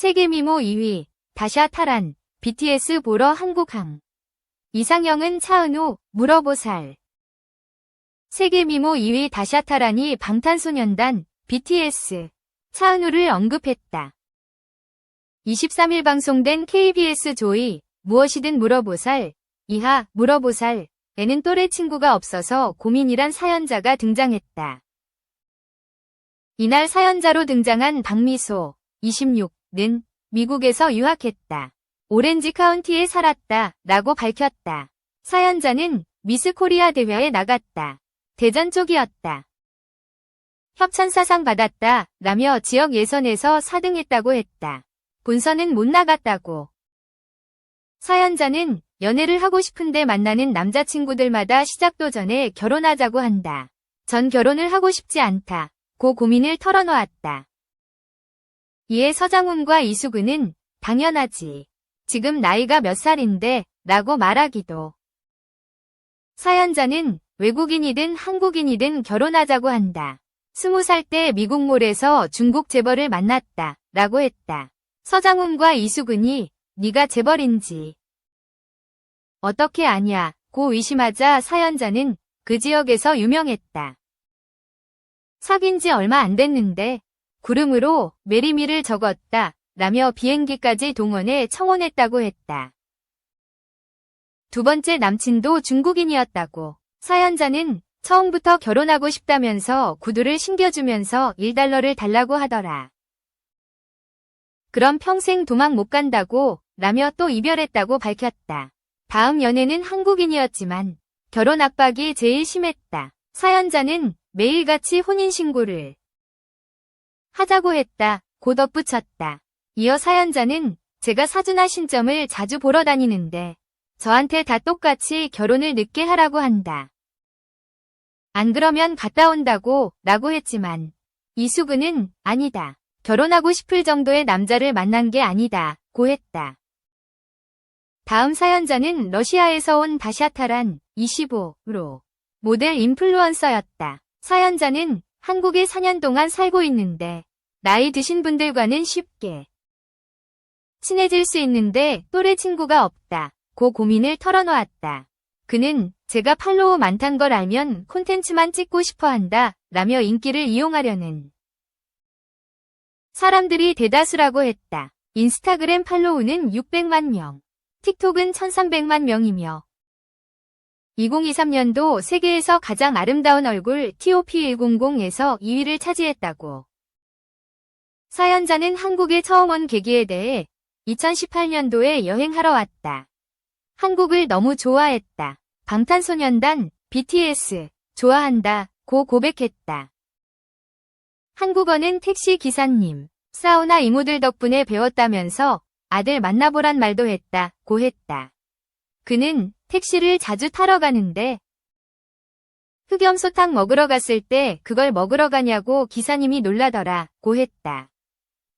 세계 미모 2위, 다샤 타란, BTS 보러 한국항. 이상형은 차은우, 물어보살. 세계 미모 2위 다샤 타란이 방탄소년단, BTS, 차은우를 언급했다. 23일 방송된 KBS 조이, 무엇이든 물어보살, 이하, 물어보살, 에는 또래 친구가 없어서 고민이란 사연자가 등장했다. 이날 사연자로 등장한 박미소, 26 는 미국에서 유학했다. 오렌지 카운티에 살았다. 라고 밝혔다. 사연자는 미스 코리아 대회에 나갔다. 대전 쪽이었다. 협찬사상 받았다. 라며 지역 예선에서 4등했다고 했다. 본선은 못 나갔다고. 사연자는 연애를 하고 싶은데 만나는 남자친구들마다 시작도 전에 결혼하자고 한다. 전 결혼을 하고 싶지 않다. 고 고민을 털어놓았다. 이에 서장훈과 이수근은 당연하지. 지금 나이가 몇 살인데 라고 말하기도. 사연자는 외국인이든 한국인이든 결혼하자고 한다. 스무 살 때 미국몰에서 중국 재벌을 만났다. 라고 했다. 서장훈과 이수근이 네가 재벌인지 어떻게 아냐 고 의심하자 사연자는 그 지역에서 유명했다. 사귄 지 얼마 안 됐는데 구름으로 메리미를 적었다 라며 비행기까지 동원해 청혼했다고 했다. 두 번째 남친도 중국인이었다고 사연자는 처음부터 결혼하고 싶다면서 구두를 신겨주면서 1달러를 달라고 하더라. 그럼 평생 도망 못 간다고 라며 또 이별했다고 밝혔다. 다음 연애는 한국인이었지만 결혼 압박이 제일 심했다. 사연자는 매일같이 혼인신고를 하자고 했다. 고 덧붙였다. 이어 사연자는 제가 사주나 신점을 자주 보러 다니는데 저한테 다 똑같이 결혼을 늦게 하라고 한다. 안 그러면 갔다 온다고 라고 했지만 이수근은 아니다. 결혼하고 싶을 정도의 남자를 만난 게 아니다. 고 했다. 다음 사연자는 러시아에서 온 다샤타란 25로 모델 인플루언서였다. 사연자는 한국에 4년 동안 살고 있는데 나이 드신 분들과는 쉽게 친해질 수 있는데 또래 친구가 없다. 고 고민을 털어놓았다. 그는 제가 팔로워 많단 걸 알면 콘텐츠만 찍고 싶어 한다. 라며 인기를 이용하려는 사람들이 대다수라고 했다. 인스타그램 팔로우는 600만 명, 틱톡은 1300만 명이며 2023년도 세계에서 가장 아름다운 얼굴 TOP100에서 2위를 차지했다고. 사연자는 한국에 처음 온 계기에 대해 2018년도에 여행하러 왔다. 한국을 너무 좋아했다. 방탄소년단 BTS 좋아한다. 고 고백했다. 한국어는 택시 기사님, 사우나 이모들 덕분에 배웠다면서 아들 만나보란 말도 했다. 고 했다. 그는 택시를 자주 타러 가는데 흑염소탕 먹으러 갔을 때 그걸 먹으러 가냐고 기사님이 놀라더라. 고 했다.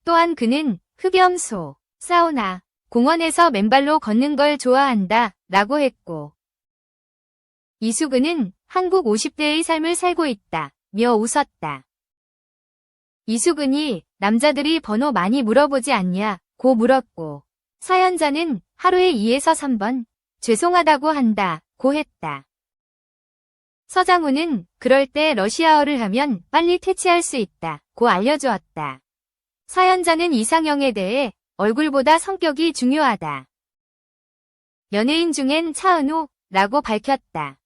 또한 그는 흑염소, 사우나, 공원에서 맨발로 걷는 걸 좋아한다. 라고 했고 이수근은 한국 50대의 삶을 살고 있다. 며 웃었다. 이수근이 남자들이 번호 많이 물어보지 않냐 고 물었고 사연자는 하루에 2에서 3번 죄송하다고 한다 고 했다. 서장훈은 그럴 때 러시아어를 하면 빨리 퇴치할 수 있다 고 알려주었다. 사연자는 이상형에 대해 얼굴보다 성격이 중요하다. 연예인 중엔 차은우 라고 밝혔다.